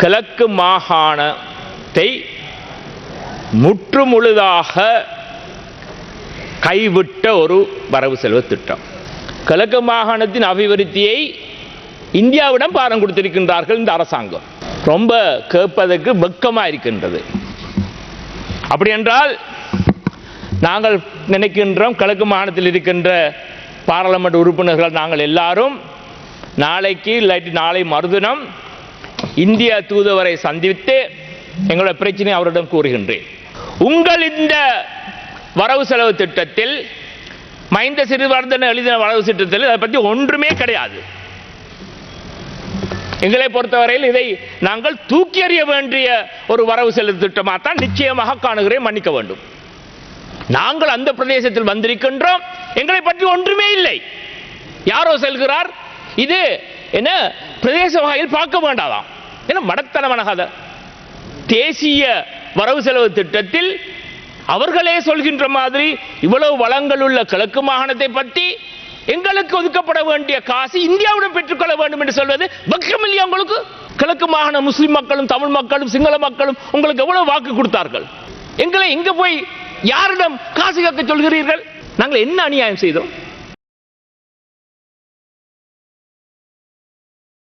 கிழக்கு மாகாணத்தை முற்றுமுழுதாக கைவிட்ட ஒரு வரவு செலவு திட்டம். கிழக்கு மாகாணத்தின் அபிவிருத்தியை இந்தியாவிடம் பாரம் கொடுத்திருக்கின்றார்கள் இந்த அரசாங்கம். ரொம்ப கேட்பதற்கு வெக்கமாக இருக்கின்றது. அப்படி என்றால் நாங்கள் நினைக்கின்றோம் கிழக்கு மாகாணத்தில் இருக்கின்ற பாராளுமன்ற உறுப்பினர்கள் நாங்கள் எல்லாரும் நாளைக்கு இல்லாட்டி நாளை மறுதினம் இந்திய தூதுவரை சந்தித்து எங்களோட பிரச்சனை அவரிடம் கூறுகின்றேன். உங்கள் இந்த வரவு செலவு திட்டத்தில் மைந்த சிறுவர்தன எழுதின வரவு திட்டத்தில் அதை பற்றி ஒன்றுமே கிடையாது. எங்களை பொறுத்தவரையில் இதை நாங்கள் தூக்கி எறிய வேண்டிய ஒரு வரவு செலவு திட்டமாக தான் நிச்சயமாக காணுகிறேன் மன்னிக்க வேண்டும். நாங்கள் அந்த பிரதேசத்தில் வந்திருக்கின்றோம் எங்களை பற்றி ஒன்றுமே இல்லை. யாரோ செல்கிறார் இது என்ன பிரதேச வகையில் பார்க்க வேண்டாதாம். ஏன்னா மடத்தனமான கதை தேசிய வரவு செலவு திட்டத்தில் அவர்களே சொல்கின்ற மாதிரி இவ்வளவு வளங்கள் உள்ள கிழக்கு மாகாணத்தை பற்றி எங்களுக்கு ஒதுக்கப்பட வேண்டிய காசு இந்தியாவிடம் பெற்றுக்கொள்ள வேண்டும் என்று சொல்வது பக்கம் இல்லையா உங்களுக்கு? கிழக்கு மாகாண முஸ்லிம் மக்களும் தமிழ் மக்களும் சிங்கள மக்களும் உங்களுக்கு எவ்வளவு வாக்கு கொடுத்தார்கள்? எங்களை எங்க போய் யாரிடம் காசு கேட்க சொல்கிறீர்கள்? நாங்கள் என்ன அநியாயம் செய்தோம்?